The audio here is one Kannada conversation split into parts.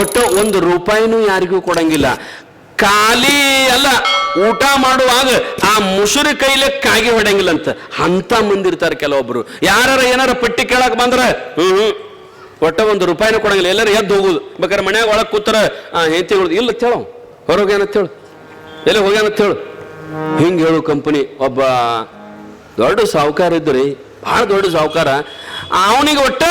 ಒಟ್ಟ ಒಂದು ರೂಪಾಯಿನೂ ಯಾರಿಗೂ ಕೊಡಂಗಿಲ್ಲ. ಖಾಲಿ ಅಲ್ಲ, ಊಟ ಮಾಡುವಾಗ ಆ ಮುಸುರಿ ಕೈಲೆ ಕಾಗಿ ಹೊಡೆಯಂಗಿಲ್ಲ ಅಂತ. ಅಂತ ಮುಂದಿರ್ತಾರೆ ಕೆಲವೊಬ್ರು. ಯಾರ ಏನಾರ ಪಟ್ಟಿ ಕೇಳಕ್ ಬಂದ್ರ, ಹ್ಮ್ ಒಟ್ಟ ಒಂದು ರೂಪಾಯಿನೂ ಕೊಡಂಗಿಲ್ಲ. ಎಲ್ಲರೂ ಎದ್ದು ಹೋಗುದು. ಬೇಕಾದ್ರೆ ಮನ್ಯಾಗ ಒಳಗೆ ಕೂತರ ಹೆಂಡತಿ ಇಲ್ಲ ಹೇಳು ಹೊರಗೆ ಏನಂತ ಹೇಳು ಎಲ್ಲ ಹೋಗ್ಯಾನಂತ ಹೇಳು ಹಿಂಗ ಹೇಳು ಕಂಪನಿ. ಒಬ್ಬ ದೊಡ್ಡ ಸಾಹುಕಾರ ಇದ್ರಿ ಭಾಳ ದೊಡ್ಡ ಸಾಹುಕಾರ ಅವನಿಗೆ ಒಟ್ಟ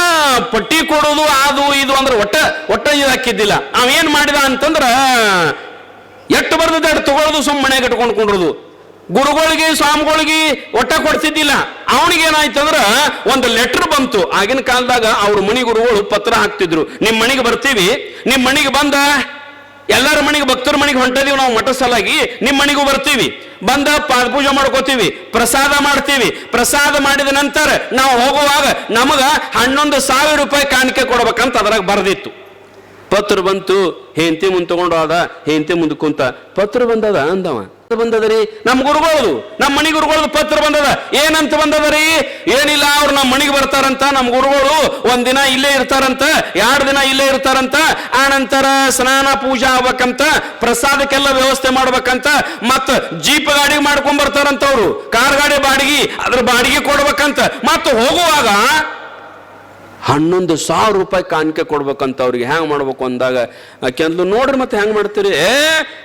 ಪಟ್ಟಿ ಕೊಡೋದು, ಅದು, ಇದು ಅಂದ್ರೆ ಒಟ್ಟ ಒಟ್ಟ ಇದು ಹಾಕಿದ್ದಿಲ್ಲ. ಅವೇನ್ ಮಾಡಿದ ಅಂತಂದ್ರ ಎಟ್ಟು ಬರ್ದದ ಎಟ್ಟು ತಗೊಳ್ಳೋದು ಸುಮ್ಮ ಮನೆ ಇಟ್ಕೊಂಡು ಕುಂಡ್ರದು. ಗುರುಗಳಿಗೆ, ಸ್ವಾಮಿಗಳಿಗೆ ಒಟ್ಟ ಕೊಡ್ತಿದ್ದಿಲ್ಲ ಏನಾಯ್ತಂದ್ರ ಒಂದು ಲೆಟರ್ ಬಂತು. ಆಗಿನ ಕಾಲದಾಗ ಅವ್ರ ಮನಿ ಗುರುಗಳು ಪತ್ರ ಹಾಕ್ತಿದ್ರು. ನಿಮ್ಮ ಮನೆಗೆ ಬರ್ತೀವಿ. ನಿಮ್ಮ ಮನೆಗೆ ಬಂದ ಎಲ್ಲರ ಮನೆಗೆ ಭಕ್ತರ ಮನೆಗೆ ಹೊಂಟದೀವಿ ನಾವು ಮಠ ಸಲಾಗಿ ನಿಮ್ಮ ಮನೆಗೂ ಬರ್ತೀವಿ. ಬಂದ ಪಾದ ಪೂಜೆ ಮಾಡ್ಕೋತೀವಿ. ಪ್ರಸಾದ ಮಾಡ್ತೀವಿ. ಪ್ರಸಾದ ಮಾಡಿದ ನಂತರ ನಾವು ಹೋಗುವಾಗ ನಮಗ ಹನ್ನೊಂದು ಸಾವಿರ ರೂಪಾಯಿ ಕಾಣಿಕೆ ಕೊಡ್ಬೇಕಂತ ಅದ್ರಾಗ ಬರೆದಿತ್ತು. ಪತ್ರ ಬಂತು, ಹೆಂಡತಿ ಮುಂದೆ ತಗೊಂಡು ಹೋದ ಹೆಂಡತಿ ಮುಂದೆ ಕುಂತ. ಪತ್ರ ಬಂದದ ಅಂದವ. ಬಂದದರಿ ನಮ್ಮ ಗುರುಗಳದು ನಮ್ಮ ಮನಿ ಗುರುಗಳದು ಪತ್ರ ಬಂದದ. ಏನಂತ ಬಂದದರಿ ಏನಿಲ್ಲ, ಅವ್ರು ನಮ್ಮ ಮನೆಗೆ ಬರ್ತಾರಂತ ನಮ್ಮ ಗುರುಗಳು ಒಂದ್ ದಿನ ಇಲ್ಲೇ ಇರ್ತಾರಂತ ಎರಡು ದಿನ ಇಲ್ಲೇ ಇರ್ತಾರಂತ, ಆನಂತರ ನಂತರ ಸ್ನಾನ, ಪೂಜಾ ಆಗ್ಬೇಕಂತ, ಪ್ರಸಾದಕ್ಕೆಲ್ಲ ವ್ಯವಸ್ಥೆ ಮಾಡ್ಬೇಕಂತ, ಮತ್ತ ಜೀಪ್ ಗಾಡಿ ಮಾಡ್ಕೊಂಡ್ ಬರ್ತಾರಂತ ಅವರು. ಕಾರ್ ಗಾಡಿ ಬಾಡಿಗೆ, ಅದ್ರ ಬಾಡಿಗೆ ಕೊಡ್ಬೇಕಂತ. ಮತ್ತ ಹೋಗುವಾಗ ಹನ್ನೊಂದು ಸಾವಿರ ರೂಪಾಯಿ ಕಾಣಿಕೆ ಕೊಡ್ಬೇಕಂತ ಅವ್ರಿಗೆ ಹ್ಯಾಂಗ್ ಮಾಡ್ಬೇಕು ಅಂದಾಗ ಆಕೆಂದ್ಲು ನೋಡ್ರಿ ಮತ್ತೆ ಹೆಂಗ್ ಮಾಡ್ತೀರಿ? ಏ,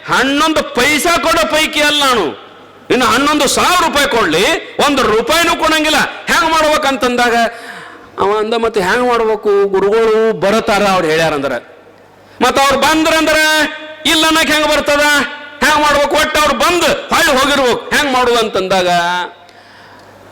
ಹನ್ನೊಂದು ಪೈಸಾ ಕೊಡೋ ಪೈಕಿ ಅಲ್ಲ ನಾನು. ಇನ್ನು ಹನ್ನೊಂದು ಸಾವಿರ ರೂಪಾಯಿ ಕೊಡ್ಲಿ, ಒಂದು ರೂಪಾಯಿನೂ ಕೊಡಂಗಿಲ್ಲ. ಹೆಂಗ್ ಮಾಡ್ಬೇಕಂತಂದಾಗ, ಅವ ಅಂದ, ಮತ್ತೆ ಹೆಂಗ್ ಮಾಡ್ಬೇಕು? ಗುರುಗಳು ಬರತಾರ ಅವ್ರು ಹೇಳ್ಯಾರಂದ್ರ. ಮತ್ತ ಅವ್ರು ಬಂದ್ರಂದ್ರ, ಇಲ್ಲ ಅನ್ನಕ್ ಹೆಂಗ್ ಬರ್ತದ? ಹೆಂಗ್ ಮಾಡ್ಬೇಕು? ಒಟ್ಟು ಅವ್ರು ಬಂದು ಹಳ್ಳಿ ಹೋಗಿರ್ಬೇಕು. ಹೆಂಗ್ ಮಾಡುದು ಅಂತಂದಾಗ,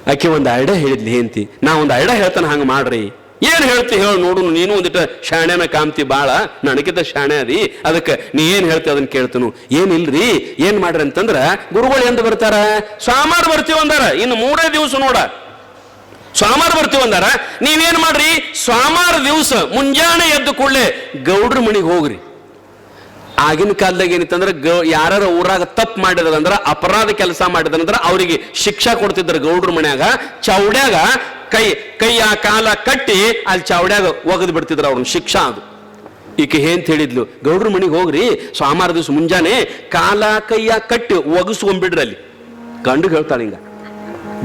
ಆಕೆ ಒಂದು ಐಡಿಯಾ ಹೇಳಿದ್ಲಿ ಹೆಂತಿ ನಾ ಒಂದು ಐಡಿಯಾ ಹೇಳ್ತಾನೆ, ಹಂಗೆ ಮಾಡ್ರಿ. ಏನು ಹೇಳ್ತಿ ಹೇಳು ನೋಡು ನೀನು ಒಂದಿಟ ಶಾಣೆನ ಕಾಮ್ತಿ ಬಾಳ, ನನಗಿಂತ ಶಾಣೆ ಅದಿ, ಅದಕ್ಕೆ ನೀ ಏನು ಹೇಳ್ತಿ ಅದನ್ನ ಕೇಳ್ತನು. ಏನಿಲ್ರಿ, ಏನ್ ಮಾಡ್ರಿ ಅಂತಂದ್ರ, ಗುರುಗಳು ಎಂದು ಬರ್ತಾರ? ಸ್ವಾಮಾರ್ ಬರ್ತೀವಿ ಅಂದಾರ, ಇನ್ನು ಮೂರೇ ದಿವಸ ನೋಡ. ಸ್ವಾಮಾರ್ ಬರ್ತೀವಿ ಅಂದಾರ, ನೀವೇನ್ ಮಾಡ್ರಿ? ಸ್ವಾಮಾರ್ ದಿವಸ ಮುಂಜಾನೆ ಎದ್ದು ಕೂಡಲೇ ಗೌಡ್ರ ಮನಿಗೆ ಹೋಗ್ರಿ. ಆಗಿನ ಕಾಲದಾಗ ಏನಿತ್ತಂದ್ರೆ ಗ ಯಾರ ಊರಾಗ ತಪ್ಪು ಮಾಡಿದ್ರಂದ್ರ ಅಪರಾಧ ಕೆಲಸ ಮಾಡಿದ್ರಂದ್ರ ಅವರಿಗೆ ಶಿಕ್ಷಾ ಕೊಡ್ತಿದ್ರು ಗೌಡ್ರ ಮನ್ಯಾಗ, ಚೌಡ್ಯಾಗ ಕೈ, ಕೈಯ ಕಾಲ ಕಟ್ಟಿ ಅಲ್ಲಿ ಚೌಡ್ಯಾಗ ಒಗದು ಬಿಡ್ತಿದ್ರು ಅವ್ರನ್ನ ಶಿಕ್ಷಾ ಅದು. ಈಕೆ ಏನ್ ಹೇಳಿದ್ಲು, ಗೌಡ್ರ ಮನೆಗೆ ಹೋಗ್ರಿ ಸೋಮವಾರ ದಿವಸ ಮುಂಜಾನೆ ಕಾಲ ಕೈಯ ಕಟ್ಟಿ ಒಗಸ್ಕೊಂಡ್ಬಿಡ್ರಿ ಅಲ್ಲಿ. ಗಂಡು ಹೇಳ್ತಾಳೆ ಹಿಂಗ.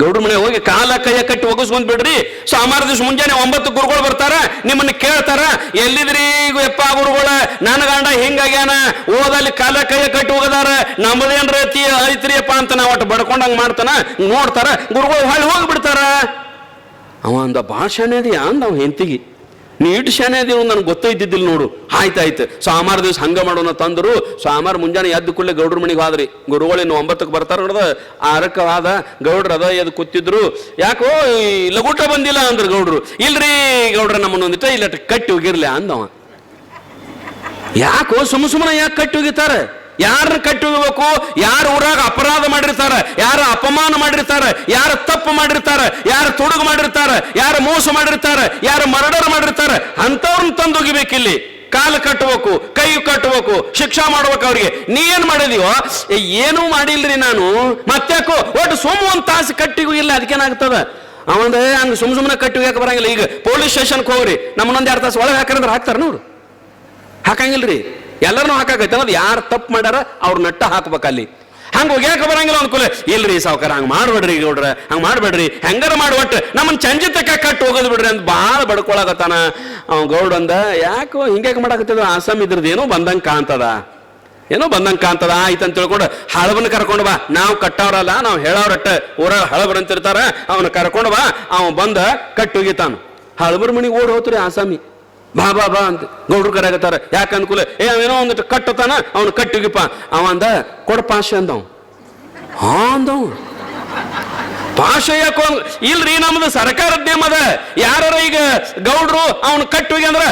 ಗೌಡ್ರ ಮನೆ ಹೋಗಿ ಕಾಲ ಕೈಯ ಕಟ್ಟಿ ಒಗಸ್ಕೊಂಡ್ ಬಿಡ್ರಿ. ಸೋಮವಾರ ದಿವಸ ಮುಂಜಾನೆ ಒಂಬತ್ತು ಗುರುಗಳು ಬರ್ತಾರ, ನಿಮ್ಮನ್ನ ಕೇಳ್ತಾರ, ಎಲ್ಲಿದ್ರಿ ಈಗ ಯಪ್ಪ ಗುರುಗಳ? ನನ್ನ ಗಂಡ ಹಿಂಗಾಗ್ಯಾನ? ಓದಲ್ಲಿ ಕಾಲ ಕೈಯ ಕಟ್ಟಿ ಹೋಗದಾರ ನಮ್ಮದೇನ್ ರೀತಿ ಐತ್ರಿಯಪ್ಪ ಅಂತ ನಾವು ಒಟ್ಟು ಬಡ್ಕೊಂಡಂಗ್ ಮಾಡ್ತಾನ, ನೋಡ್ತಾರ, ಗುರುಗಳು ಹೊಳ್ಳಿ ಹೋಗ್ಬಿಡ್ತಾರ. ಅವ ಅಂದ ಭಾಷಣ ಅಂದ ಅವ ಹೆಂತಿಗೆ ನೀ ಇಟ್ಟು ಶಾನೆ ಅದೀವ ನನಗೆ ಗೊತ್ತೇ ಇದ್ದಿದ್ದಿಲ್ಲ ನೋಡು. ಆಯ್ತಾಯ್ತು ಸೋಮವಾರ ದಿವಸ ಹಂಗ ಮಾಡೋಣ ತಂದರು. ಸೋಮವಾರ ಮುಂಜಾನೆ ಎದ್ದು ಕೂಡಲೇ ಗೌಡ್ರ ಮನೆಗೆ ಹೋದ್ರಿ. ಗುರುಗಳು ಇನ್ನು ಒಂಬತ್ತಕ್ಕೆ ಬರ್ತಾರ ನೋಡ್ದ. ಆರಕ್ಕೆ ಆದ ಗೌಡ್ರ ಅದ ಎದ್ದು ಕೂತಿದ್ರು. ಯಾಕೋ ಈ ಲಗೂಟ ಬಂದಿಲ್ಲ ಅಂದ್ರೆ ಗೌಡ್ರು. ಇಲ್ರಿ ಗೌಡ್ರ ನಮ್ಮನ್ನೊಂದಿಟ್ಟ ಇಲ್ಲ ಕಟ್ಟಿ ಹೋಗಿರ್ಲಿ ಅಂದವ. ಯಾಕೋ ಸುಮ್ಮ ಸುಮ್ಮನೆ ಯಾಕೆ ಕಟ್ಟಿ ಹೋಗಿತಾರ ಯಾರನ್ನ ಕಟ್ಟಿ ಯಾರ ಯಾರು ಊರಾಗ ಅಪರಾಧ ಮಾಡಿರ್ತಾರ? ಯಾರ ಅಪಮಾನ ಮಾಡಿರ್ತಾರ? ಯಾರು ತಪ್ಪು ಮಾಡಿರ್ತಾರ? ಯಾರು ತುಡುಗು ಮಾಡಿರ್ತಾರ? ಯಾರು ಮೋಸ ಮಾಡಿರ್ತಾರ? ಯಾರು ಮರ್ಡರ್ ಮಾಡಿರ್ತಾರ? ಅಂತವ್ರನ್ನ ತಂದು ಇಲ್ಲಿ ಕಾಲು ಕಟ್ಟಬೇಕು ಕೈ ಕಟ್ಟಬೇಕು ಶಿಕ್ಷಾ ಮಾಡ್ಬೇಕು ಅವ್ರಿಗೆ. ನೀ ಏನ್ ಮಾಡಿದೀವೋ ಏನು ಮಾಡಿಲ್ರಿ ನಾನು. ಮತ್ತ್ಯಾಕೋ? ಒಟ್ಟು ಸುಮ್ ಒಂದ್ ತಾಸು ಕಟ್ಟಿಗೂ ಇಲ್ಲ, ಅದಕ್ಕೇನಾಗ್ತದ? ಅವಂದ ಹಂಗ ಸುಮ್ ಸುಮ್ಮನೆ ಕಟ್ಟಿ ಯಾಕೆ ಬರಂಗಿಲ್ಲ? ಈಗ ಪೊಲೀಸ್ ಸ್ಟೇಷನ್ಗೆ ಹೋಗ್ರಿ. ನಮ್ಮನ್ನೊಂದ್ ಎರಡು ತಾಸು ಒಳಗೆ ಹಾಕಂದ್ರೆ ಹಾಕ್ತಾರ ನೋಡು. ಹಾಕಂಗಿಲ್ರಿ. ಎಲ್ಲರನ್ನೂ ಹಾಕಾಗೈತೆ ಅನ್ನೋದು ಯಾರು ತಪ್ಪು ಮಾಡ್ಯಾರ ಅವ್ರ ನಟ್ಟ ಹಾಕ್ಬೇಕು ಅಲ್ಲಿ. ಹಂಗೆ ಹೋಗ್ಯಾಕ ಬರಂಗಿಲ್ಲ ಅನ್ಕೂಲ. ಇಲ್ರಿ ಸಾವುಕಾರ, ಹಂಗೆ ಮಾಡ್ಬೇಡ್ರಿ ಗೌಡ್ರ, ಹಂಗೆ ಮಾಡ್ಬೇಡ್ರಿ. ಹೆಂಗಾರ ಮಾಡಿ ಒಟ್ಟು ನಮ್ಮನ್ನು ಚಂಜಿ ಕಟ್ಟು ಹೋಗೋದು ಬಿಡ್ರಿ ಅಂತ ಭಾಳ ಬಡ್ಕೊಳಕತ್ತಾನ. ಗೌಡ್ ಅಂದ, ಯಾಕೋ ಹಿಂಗ್ಯಾಕೆ ಮಾಡಾಕತ್ತಿದ್ರು ಆಸಾಮ್ ಇದ್ರದ್ದು ಏನೋ ಬಂದಂಗೆ ಕಾಣ್ತದ. ಏನೋ ಬಂದಂಗೆ ಕಾಣ್ತದ, ಆಯ್ತು ಅಂತ ತಿಳ್ಕೊಂಡು ಹಳಬನ ಕರ್ಕೊಂಡು ಬಾ. ನಾವು ಕಟ್ಟವ್ರಲ್ಲ, ನಾವು ಹೇಳವ್ರಟ್ಟ. ಊರ ಹಳಬರ್ ಅಂತಿರ್ತಾರ, ಅವನು ಕರ್ಕೊಂಡು ಬಾ. ಅವ ಬಂದ ಕಟ್ಟಿ ಹೋಗಿತಾನು ಹಳಬರ ಮನಿಗೆ ಓಡ್ ಹೋತ್ರಿ ಆಸಾಮಿ. ಬಾ ಬಾ ಬಾ ಅಂತ ಗೌಡ್ರು ಕರೆಯಕತ್ತಾರ ಯಾಕೆ ಅನುಕೂಲ ಏ ಅವೇನೋ ಒಂದಿಟ್ಟು ಕಟ್ಟತಾನ ಅವನು ಕಟ್ಟಿಗಿಪ್ಪ ಅವ ಅಂದ ಕೊಡ ಪಾಶೆ ಅಂದವ್ ಹಾ ಅಂದವ್ ಪಾಶೆ ಯಾಕೋ ಅಂದ್- ಇಲ್ರಿ ನಮ್ದು ಸರ್ಕಾರದ ನೇಮ ಅದ ಯಾರ ಈಗ ಗೌಡ್ರು ಅವನು ಕಟ್ಟಿ ಹೋಗಿ ಅಂದ್ರ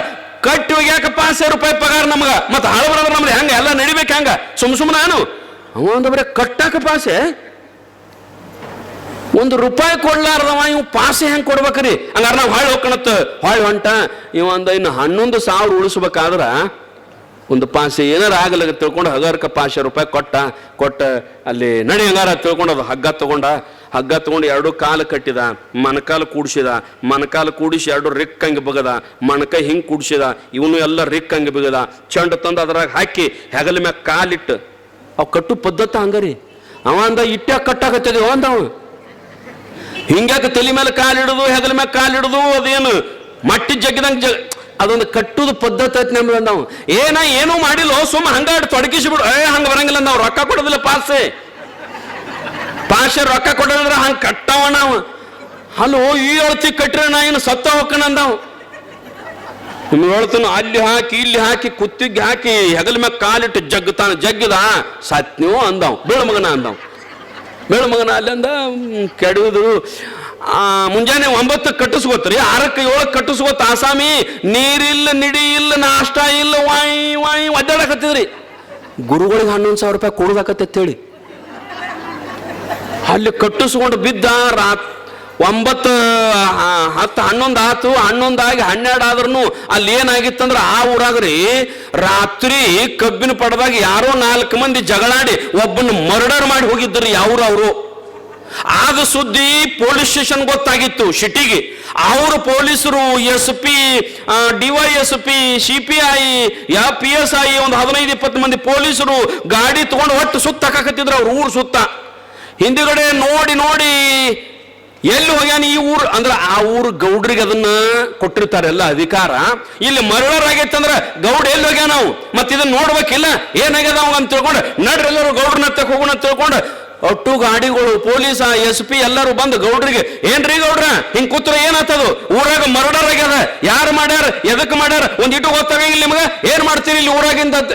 ಕಟ್ಟಿ ಹೋಗಿ ಯಾಕೆ ಪಾಸ್ ರೂಪಾಯಿ ಪಗಾರ ನಮಗ ಮತ್ತ ಹಳಬರದ ನಮ್ದು ಹೆಂಗ ಎಲ್ಲ ನಡಿಬೇಕು ಹೆಂಗ ಸುಮ್ ಸುಮ್ಮನೆ ನಾನು ಅವ ಅಂದ ಬರೀ ಕಟ್ಟಾಕ ಪಾಸೆ ಒಂದು ರೂಪಾಯಿ ಕೊಡ್ಲಾರ್ದವ, ಇವ್ ಪಾಸೆ ಹೆಂಗ್ ಕೊಡ್ಬೇಕ್ರಿ? ಹಂಗಾರ ನಾವು ಹಾಳು ಹೋಗ್ಕಣತ್ ಹಾಳು ಹೊಂಟ, ಇವ ಅಂದ ಇನ್ನು ಹನ್ನೊಂದು ಸಾವಿರ ಉಳಿಸ್ಬೇಕಾದ್ರ ಒಂದು ಪಾಸೆ ಏನಾರ ಆಗಲ್ಲ ತಿಳ್ಕೊಂಡು ಹಗರ್ಕ ಪಾಸೆ ರೂಪಾಯಿ ಕೊಟ್ಟ ಕೊಟ್ಟ ಅಲ್ಲಿ ನಡಿ ಹಂಗಾರ ತಿಳ್ಕೊಂಡು ಅದು ಹಗ್ಗ ತಗೊಂಡ, ಹಗ್ಗ ತಗೊಂಡು ಎರಡು ಕಾಲು ಕಟ್ಟಿದ ಮಣಕಾಲು ಕೂಡಿಸಿದ ಮಣಕಾಲು ಕೂಡಿಸಿ ಎರಡು ರಿಕ್ ಹಂಗೆ ಬಗದ ಮಣಕ ಹಿಂಗೆ ಕೂಡಿಸಿದ, ಇವನು ಎಲ್ಲ ರಿಕ್ ಹಂಗೆ ಬಿಗದ. ಚಂಡ ತಂದು ಅದ್ರಾಗ ಹಾಕಿ ಹೆಗಲ ಮ್ಯಾಗ ಕಾಲಿಟ್ಟು. ಅವು ಕಟ್ಟು ಪದ್ಧತಿ ಹಂಗರಿ. ಅವ ಅಂದ ಇಟ್ಟ ಕಟ್ಟಾಕತ್ತದ ಅಂದವ ಹಿಂಗ್ಯಾಕ ತಲೆ ಮೇಲೆ ಕಾಲಿಡುದು ಹೆಗಲ ಮ್ಯಾಗ ಕಾಲಿಡುದು ಅದೇನು ಮಟ್ಟಿ ಜಗ್ಗಿದಂಗ ಜಗ್ ಅದೊಂದು ಕಟ್ಟುದು ಪದ್ಧತಿ ಐತಿ ನಮ್ದು ನಾವು ಏನ ಏನೂ ಮಾಡಿಲ್ಲ ಸುಮ್ಮ ಹಂಗಾಡ್ ತೊಡಗಿಸಿ ಬಿಡು ಏ, ಹಂಗ ಬರಂಗಿಲ್ಲ ನಾವು, ರೊಕ್ಕ ಕೊಡೋದಿಲ್ಲ ಪಾಸೆ ಪಾಸೆ ರೊಕ್ಕ ಕೊಡೋದ್ರ ಹಂಗ ಕಟ್ಟವ ನಾವು. ಹಲೋ, ಈ ಅಳತಿ ಕಟ್ಟ್ರೆ ನಾ ಏನು ಸತ್ತ ಹೋಗ್ಕಣಂದಾವ್ ನಿಮ್ಗೆ ಹೇಳ್ತಾನ, ಅಲ್ಲಿ ಹಾಕಿ, ಇಲ್ಲಿ ಹಾಕಿ, ಕುತ್ತಿಗೆ ಹಾಕಿ, ಹೆಗಲ ಮ್ಯಾಗ ಕಾಲಿಟ್ಟು ಜಗ್ತಾನ. ಜಗ್ಗಿದ, ಸತ್ನೋ ಅಂದವ್, ಬೀಳ ಮಗನ ಅಂದವ್. ಬೀಳ ಮಗನ ಅಲ್ಲಿಂದ ಕೆಡುವುದು ಮುಂಜಾನೆ ಒಂಬತ್ತು ಕಟ್ಟಿಸ್ಕೋತ್ರಿ ಆರಕ್ಕೆ ಏಳಕ್ಕೆ ಕಟ್ಟಿಸ್ಕೋತ, ಆಸಾಮಿ, ನೀರಿಲ್ಲ ನಿಡಿ ಇಲ್ಲ ನಾಷ್ಟ ಇಲ್ಲ, ವಾಯಿ ವಾಯಿ, ಒದ್ದಾಡಕತ್ತಿದ್ರಿ. ಗುರುಗಳಿಗೆ ಹನ್ನೊಂದು ಸಾವಿರ ರೂಪಾಯಿ ಕೊಡೋದಾಕತ್ತೈತೆ ಹೇಳಿ. ಅಲ್ಲಿ ಕಟ್ಟಿಸ್ಕೊಂಡು ಬಿದ್ದ ರಾತ್ ಒಂಬತ್ತು ಹತ್ತು, ಹನ್ನೊಂದು ಆತು ಹನ್ನೊಂದಾಗಿ ಹನ್ನೆರಡು ಆದ್ರೂ ಅಲ್ಲಿ ಏನಾಗಿತ್ತಂದ್ರೆ ಆ ಊರಾಗ್ರಿ ರಾತ್ರಿ ಕಬ್ಬಿನ ಪಡದಾಗ ಯಾರೋ ನಾಲ್ಕು ಮಂದಿ ಜಗಳಾಡಿ ಒಬ್ಬನ ಮರ್ಡರ್ ಮಾಡಿ ಹೋಗಿದ್ದರು ಯಾವ್ರು ಅವರು? ಆದ ಸುದ್ದಿ ಪೊಲೀಸ್ ಸ್ಟೇಷನ್ ಗೊತ್ತಾಗಿತ್ತು ಸಿಟಿಗೆ. ಅವರು ಪೊಲೀಸರು S P DY S P C P I yeah P S I ಒಂದು ಹದಿನೈದು, ಇಪ್ಪತ್ತು ಮಂದಿ ಪೊಲೀಸರು ಗಾಡಿ ತಗೊಂಡು ಒಟ್ಟು ಸುತ್ತ ಹಾಕತ್ತಿದ್ರು ಅವ್ರ ಊರು ಸುತ್ತ. ಹಿಂದುಗಡೆ ನೋಡಿ ನೋಡಿ ಎಲ್ಲಿ ಹೋಗ್ಯಾನ ಈ ಊರು? ಅಂದ್ರೆ ಆ ಊರು ಗೌಡ್ರಿಗೆ ಅದನ್ನ ಕೊಟ್ಟಿರ್ತಾರೆ ಎಲ್ಲ ಅಧಿಕಾರ. ಇಲ್ಲಿ ಮರಳರ್ ಆಗೈತೆ ಅಂದ್ರೆ ಗೌಡ ಎಲ್ಲಿ ಹೋಗ್ಯಾನ ನಾವು ಮತ್ತೆ ಇದನ್ನ ನೋಡ್ಬೇಕಿಲ್ಲ? ಏನಾಗ್ಯದ ಅಂತ ತಿಳ್ಕೊಂಡು ನಡ್ರಿ ಎಲ್ಲರೂ ಗೌಡ್ರನ್ನ ಹೋಗೋಣ ತಿಳ್ಕೊಂಡು ಒಟ್ಟು ಗಾಡಿಗಳು, ಪೊಲೀಸ ಎಸ್ ಪಿ ಎಲ್ಲರೂ ಬಂದು ಗೌಡ್ರಿಗೆ, ಏನ್ರಿ ಗೌಡ್ರ, ಹಿಂಗ್ ಕೂತ್ರ ಏನಾಗ್ತದು ಊರಾಗ ಮರ್ಡರ್ ಆಗ್ಯದ ಯಾರು ಮಾಡ್ಯಾರ? ಎದಕ್ ಮಾಡ್ಯಾರ? ಒಂದಿಟ್ಟು ಗೊತ್ತಾಗಂಗಿಲ್ಲ ನಿಮ್ಗೆ? ಏನ್ ಮಾಡ್ತೀರಿ ಇಲ್ಲಿ ಊರಾಗಿಂದ? ಅಂತ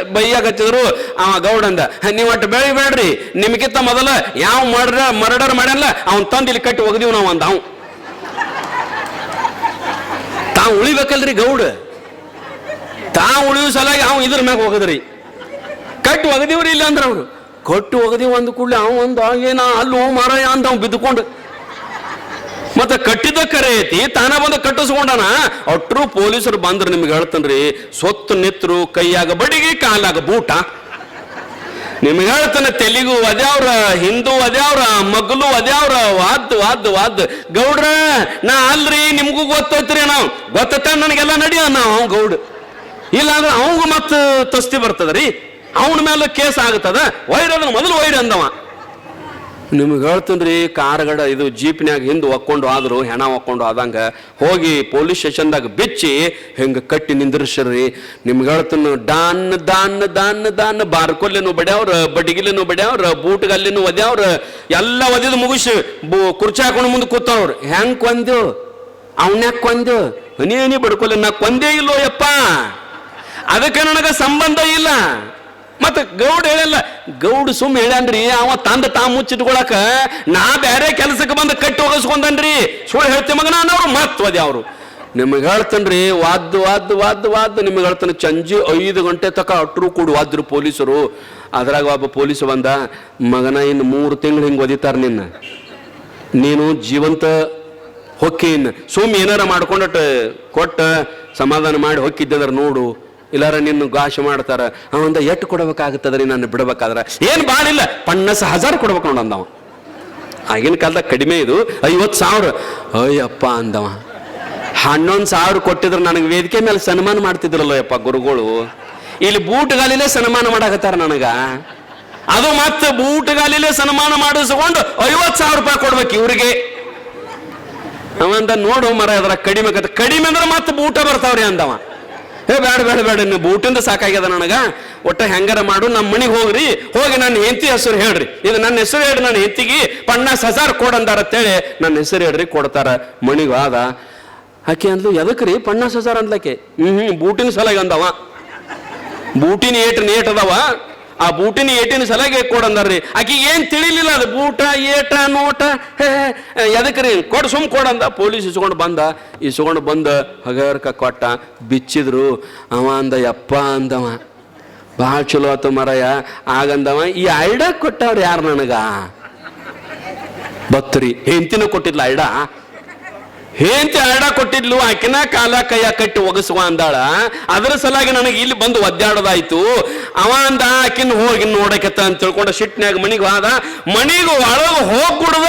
ಆ ಗೌಡಂದ ನೀವ್ ಒಟ್ಟು ಬೆಳಿಬೇಡ್ರಿ ನಿಮ್ಗಿಂತ ಮೊದಲ ಯಾವ ಮರ್ಡರ್ ಮರ್ಡರ್ ಮಾಡ್ಯಲ್ಲ ಅವ್ನ್ ತಂದು ಇಲ್ಲಿ ಕಟ್ಟಿ ಒಗ್ದೀವಿ ನಾವು ಅಂದ ಅವ್. ತಾವ್ ಉಳಿಬೇಕಲ್ರಿ ಗೌಡ. ತಾ ಉಳಿಯೋ ಸಲಾಗಿ ಅವ್ ಇದ್ರ ಮ್ಯಾಗ ಹೋಗದ್ರಿ ಕಟ್ ಒಗದಿವ್ರಿ ಇಲ್ಲ ಅಂದ್ರ ಅವ್ರು. ಕಟ್ಟು ಒಗದಿ ಒಂದು ಕೂಡಲೇ ಅವ ಒಂದು ಏನ ಅಲ್ಲೂ ಮಾರಾಯ ಅಂತ ಅವ್ ಬಿದ್ದುಕೊಂಡು. ಮತ್ತೆ ಕಟ್ಟಿದ ಕರೆ ಐತಿ, ತಾನ ಬಂದು ಕಟ್ಟಿಸ್ಕೊಂಡಾನ? ಅಟ್ರು ಪೊಲೀಸರು ಬಂದ್ರು ನಿಮ್ಗೆ ಹೇಳ್ತನ್ರಿ, ಸೊತ್ತು ನಿತ್ರು ಕೈಯಾಗ ಬಡಿಗೆ ಕಾಲಾಗ ಬೂಟ. ನಿಮ್ಗೆ ಹೇಳ್ತಾನೆ ತೆಲುಗು ಅದ್ಯಾವ್ರ, ಹಿಂದೂ ಅದ್ಯಾವ್ರ, ಮಗ್ಲು ಅದ್ಯಾವ್ರ, ವಾದ್ ವಾದ್ ವಾದ್. ಗೌಡ್ರ, ನಾ ಅಲ್ರಿ, ನಿಮ್ಗೂ ಗೊತ್ತೈತ್ರಿ ನಾವು ಗೊತ್ತ ನನಗೆಲ್ಲ ನಡಿಯ ನಾವು ಗೌಡ್. ಇಲ್ಲ ಅಂದ್ರೆ ಅವಂಗ ಮತ್ತೆ ತಸ್ತಿ ಬರ್ತದ್ರಿ. ಅವನ ಮೇಲೆ ಕೇಸ್ ಆಗುತ್ತದ? ವೈರ್ ಅದನ್ನ ಮೊದಲು ವೈರ್ ಅಂದವ. ನಿಮ್ಗೆ ಹೇಳ್ತೀನಿ ಕಾರ್ಗಡ ಇದು ಜೀಪ್ನ್ಯಾಗ ಹಿಂದೆ ಒಕ್ಕೊಂಡು ಆದ್ರು, ಹೆಣ ಒಕ್ಕೊಂಡು ಆದಂಗ, ಹೋಗಿ ಪೊಲೀಸ್ ಸ್ಟೇಷನ್ದಾಗ ಬಿಚ್ಚಿ ಹಿಂಗ ಕಟ್ಟಿ ನಿಂದ್ರಿಸ್ರಿ ನಿಮ್ಗೆ ಹೇಳ್ತೀನಿ ಡಾನ್ ದಾನ್ ದಾನ್ ದಾನ್ ಬಾರ್ಕೊಲ್ಲೆನು ಬಡ್ಯಾವ್ರ, ಬಡಿಗಿಲಿನೂ ಬಡ್ಯಾವ್ರ, ಬೂಟ್ಗಲ್ಲಿನು ಒದ್ಯಾವ್ರ, ಎಲ್ಲ ಒದಿದು ಮುಗಿಸಿ ಬೂ ಕುರ್ಚಿ ಹಾಕೊಂಡು ಮುಂದೆ ಕೂತವ್ರು. ಹೆಂಗ್ ಕೊಂದು ಅವನ್ಯಾಕ ಕೊಂದು ಹನಿ ಹನಿ ಬಡ್ಕೊಲ್ಲ ನಾ ಕೊಂದೇ ಇಲ್ಲೋ ಯಪ್ಪ. ಅದಕ್ಕೆ ನನಗ ಸಂಬಂಧ ಇಲ್ಲ. ಮತ್ತೆ ಗೌಡ ಹೇಳಲ್ಲ, ಗೌಡ ಸುಮ್ ಹೇಳ್ಯಾನ್ರಿ ಅವ ತಂದ ತಾ ಮುಚ್ಚಿಟ್ಕೊಳಕ ನಾ ಬೇರೆ ಕೆಲಸಕ್ಕೆ ಬಂದು ಕಟ್ಟಿ ಹೋಗಿಸ್ಕೊಂಡನ್ರಿ ಸುಳ್ಳು ಹೇಳ್ತಿ ಮಗನ ಅನ್ನೋರು ಮಹತ್ವದ ಅವ್ರು. ನಿಮಗೆ ಹೇಳ್ತೇನ್ರಿ, ವಾದ್ದು ವಾದ್ದು ವಾದ್ದು ವಾದ್ದು, ನಿಮಗೆ ಹೇಳ್ತಾನೆ ಸಂಜೆ ಐದು ಗಂಟೆ ತಕ ಅಟ್ರು ಕೂಡ ವಾದ್ರು ಪೊಲೀಸರು. ಅದ್ರಾಗ ಒಬ್ಬ ಪೊಲೀಸ್ ಬಂದ, ಮಗನ, ಇನ್ನು ಮೂರು ತಿಂಗಳು ಹಿಂಗೆ ಒದಿತಾರ ನಿನ್ನ. ನೀನು ಜೀವಂತ ಹೊಕ್ಕಿ ಇನ್ನು. ಸುಮ್ ಏನಾರ ಮಾಡ್ಕೊಂಡಟ್ಟು ಕೊಟ್ಟ ಸಮಾಧಾನ ಮಾಡಿ ಹೊಕ್ಕಿದ್ದಂದ್ರೆ ನೋಡು ಇಲ್ಲಾರ ನಿನ್ನ ಗಾಶ ಮಾಡ್ತಾರ, ಅವಂದ ಎಟ್ಟು ಕೊಡಬೇಕಾಗುತ್ತದ್ರಿ ನಾನು ಬಿಡಬೇಕಾದ್ರೆ? ಏನು ಬಾಳಿಲ್ಲ ಪನ್ನಸ್ ಹಜಾರ್ ಕೊಡ್ಬೇಕು ನೋಡಂದವ ಆಗಿನ ಕಾಲದಾಗ ಕಡಿಮೆ ಇದು, ಐವತ್ತು ಸಾವಿರ. ಅಯ್ಯಪ್ಪ ಅಂದವ. ಹನ್ನೊಂದು ಸಾವಿರ ಕೊಟ್ಟಿದ್ರೆ ನನಗೆ ವೇದಿಕೆ ಮೇಲೆ ಸನ್ಮಾನ ಮಾಡ್ತಿದ್ರಲ್ಲ ಯಪ್ಪ ಗುರುಗಳು. ಇಲ್ಲಿ ಬೂಟ್ಗಾಲಿಲೇ ಸನ್ಮಾನ ಮಾಡಕತ್ತಾರ ನನಗ. ಅದು ಮತ್ತೆ ಬೂಟ್ಗಾಲಿಲೇ ಸನ್ಮಾನ ಮಾಡಿಸ್ಕೊಂಡು ಐವತ್ತು ಸಾವಿರ ರೂಪಾಯಿ ಕೊಡ್ಬೇಕು ಇವ್ರಿಗೆ. ಅವಂದ ನೋಡು ಮರ ಅದರ ಕಡಿಮೆ ಕಡಿಮೆ ಅಂದ್ರೆ ಮತ್ತೆ ಬೂಟ ಬರ್ತಾವ್ರಿ ಅಂದವ. ಏ ಬೇಡ ಬೇಡ ಬೇಡ ನೀವು ಬೂಟಿಂದ ಸಾಕಾಗ್ಯದ ನನಗ. ಒಟ್ಟ ಹೆಂಗಾರ ಮಾಡು ನಮ್ಮ ಮನೆಗೆ ಹೋಗ್ರಿ. ಹೋಗಿ ನನ್ನ ಹೆಂತಿ ಹೆಸರು ಹೇಳ್ರಿ. ಇದು ನನ್ನ ಹೆಸರು ಹೇಳ್ರಿ, ನನ್ನ ಹೆಂಡತಿಗೆ ಪಣ್ಣಾಸ್ ಹಜಾರ್ ಕೊಡಂದಾರ ಅಂತೇಳಿ ನನ್ನ ಹೆಸರು ಹೇಳ್ರಿ, ಕೊಡ್ತಾರ. ಮಣಿಗೂ ಆದ ಆಕೆ ಅಂದ್ಲು, ಎದಕ್ರಿ? ಪಣ್ಣಾಸ್ ಹಜಾರ್ ಅಂದ್ಲಕ್ಕೆ? ಹ್ಮ್ ಹ್ಮ್, ಬೂಟಿನ ಸಲಾಗಿ ಅಂದವ. ಬೂಟಿನ ಏಟ್ ನೇಟ್ ಆ ಬೂಟಿನ ಏಟಿನ ಸಲಗೆ ಕೊಡಂದಾರ್ರಿ ಆಕಿ ಏನ್ ತಿಳಿಲಿಲ್ಲ ಅದು ಬೂಟ, ಏಟ, ನೋಟ ಎದಕ್ರಿ ಕೊಡ್ ಸುಮ್ ಕೊಡಂದ ಪೊಲೀಸ್ ಇಸ್ಕೊಂಡು ಬಂದ. ಇಸ್ಕೊಂಡು ಬಂದ ಹಗರ್ಕ ಕೊಟ್ಟ, ಬಿಚ್ಚಿದ್ರು. ಅವ ಅಂದ, ಯಪ್ಪ ಅಂದವ. ಭಾಳ ಚಲೋ ಆತು ಮರಯ. ಆಗಂದವ, ಈ ಐಡ ಕೊಟ್ಟವ್ರು ಯಾರು ನನಗ? ಬತ್ತರಿ ಹೆಂತಿನ ಕೊಟ್ಟಿದ್ಲ ಐಡ? ಹೇಂತಿ ಹರಡ ಕೊಟ್ಟಿದ್ಲು, ಆಕಿನ ಕಾಲ ಕೈಯ ಕಟ್ಟಿ ಒಗಸುವ ಅಂದಾಳ. ಅದರ ಸಲಾಗಿ ನನಗೆ ಇಲ್ಲಿ ಬಂದು ಒದ್ದಾಡೋದಾಯ್ತು. ಅವ ಅಂದ, ಆಕಿನ ಹೋಗಿ ನೋಡಕತ್ತ ಅಂತ ತಿಳ್ಕೊಂಡ ಸಿಟ್ನ್ಯಾಗ ಮನಿಗೆ ಹೋದ. ಮನಿಗೆ ಒಳಗ ಹೋಗ್ಬಿಡ್ದ.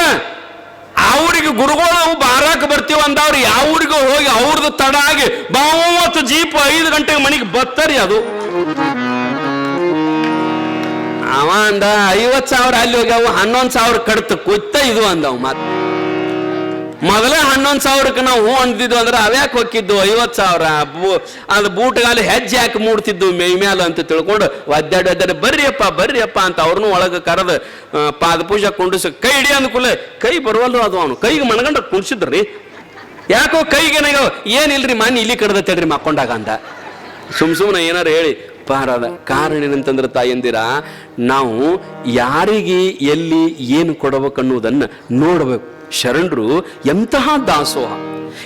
ಅವ್ರಿಗೆ ಗುರುಗಳು ಬಾರಾಕ ಬರ್ತೀವಿ ಅಂದವ್ರು ಯಾವ ಊರಿಗೂ ಹೋಗಿ ಅವ್ರದ್ದು ತಡ ಆಗಿ ಮೂವತ್ತು ಜೀಪ್ ಐದು ಗಂಟೆಗೆ ಮನಿಗೆ ಬತ್ತರಿ ಅದು. ಅವ ಅಂದ ಐವತ್ ಸಾವಿರ ಅಲ್ಲಿ ಹೋಗ್ಯಾವ, ಹನ್ನೊಂದು ಸಾವಿರ ಕಡ್ತ ಕುತ್ತ ಇದು ಅಂದವ್ ಮತ್. ಮೊದಲೇ ಹನ್ನೊಂದು ಸಾವಿರಕ್ಕೆ ನಾವು ಹೂ ಅಂದಿದ್ವು ಅಂದ್ರೆ ಅವ್ಯಾಕೆ ಹೊಕ್ಕಿದ್ದು? ಐವತ್ತು ಸಾವಿರ. ಅದು ಬೂಟ್ಗಾಲಿ ಹೆಜ್ಜೆ ಯಾಕೆ ಮೂಡ್ತಿದ್ದು ಮೈ ಮ್ಯಾಲ ಅಂತ ತಿಳ್ಕೊಂಡು ಒದ್ದಾಡಿ ಒದ್ದಾಡಿ ಬರ್ರಿಯಪ್ಪ ಬರ್ರಿಯಪ್ಪ ಅಂತ ಅವ್ರನ್ನೂ ಒಳಗೆ ಕರೆದು ಪಾದ ಪೂಜೆ ಕುಂಡಿಸಿ ಕೈ ಹಿಡಿ ಅಂದ್ಕೂಲೆ ಕೈ ಬರುವಲ್ಲ ಅದು ಅವನು. ಕೈಗೆ ಮಣಗಂಡ ಕುಣಿಸಿದ್ರಿ? ಯಾಕೋ ಕೈಗೆ ಏನಾಗ ಏನಿಲ್ರಿ ಮನೆ ಇಲ್ಲಿ ಕಡ್ದತ್ತೇಳ್ರಿ ಮಕ್ಕೊಂಡಾಗ ಅಂತ. ಸುಮ್ ಸುಮ್ಮನೆ ಏನಾರ ಹೇಳಿ, ಪಾರದ ಕಾರಣ ಏನಂತಂದ್ರೆ ತಾಯಂದಿರ, ನಾವು ಯಾರಿಗೆ ಎಲ್ಲಿ ಏನು ಕೊಡಬೇಕನ್ನುವುದನ್ನು ನೋಡಬೇಕು. ಶರಣರು ಎಂತಹ ದಾಸೋಹ?